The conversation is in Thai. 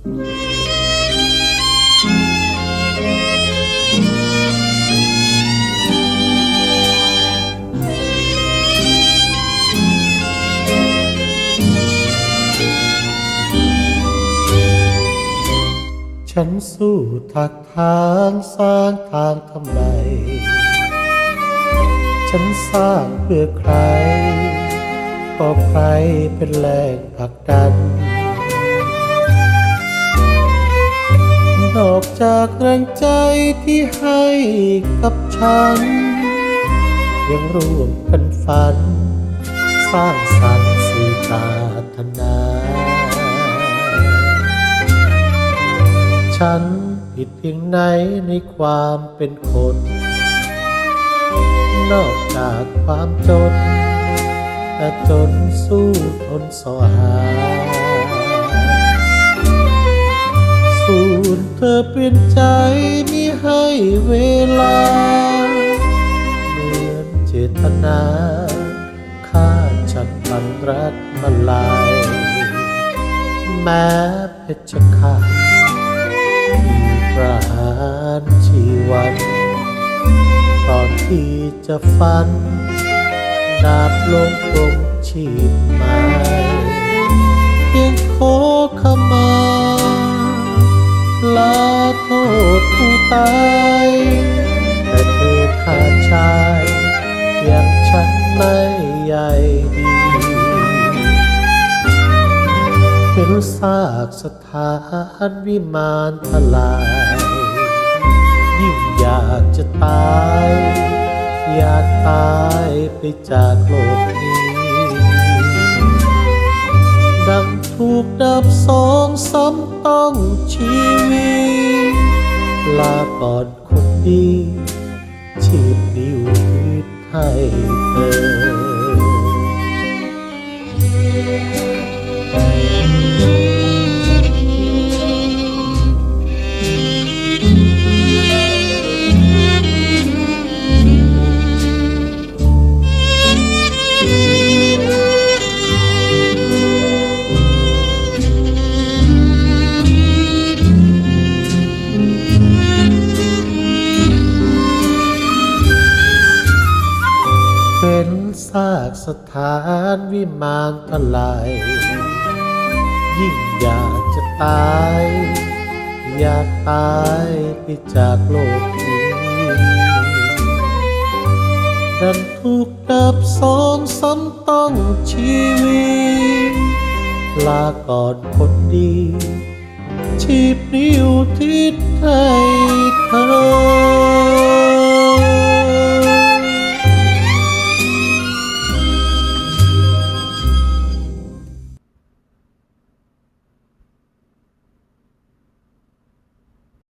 ฉันสู้ทักทางสร้างทางทำไม ฉันสร้างเพื่อใคร ก็ใครเป็นแรงผลักดัน นอกจากแรงใจที่ให้กับฉัน ยังร่วมกันฝัน สร้างสรรค์สื่อปรารถนา ฉันผิดเพียงไหนในความเป็นคน นอกจากความจน แต่จนสู้ทนสอหา สูญเธอเปลี่ยนใจมิให้เวลา เหมือนเจตนาฆ่าฉันพันรักมาลาย แม้เพชรขาดประหารชีวันตอนที่จะฟัน ดาบลงตรงชีพหม ษผู้ตายแต่เธอขาดชาย อย่างฉันไม่ใหญ่ดีเป็นซากสถานวิมานทลาย ยิ่งอยากจะตาย อยากตายไปจากโลกนี้ ดังถูกดับสองซ้ำากอดคนดีชีพนิวคิดให้เธอ สถานวิมานทลายยิ่งอยากจะตาย อยากตายไปจากโลกนี้ดันถูกดับสองซ้ำต้องชีวิต ลาก่อนคนดี ชีพนิ้วทิศให้เธอ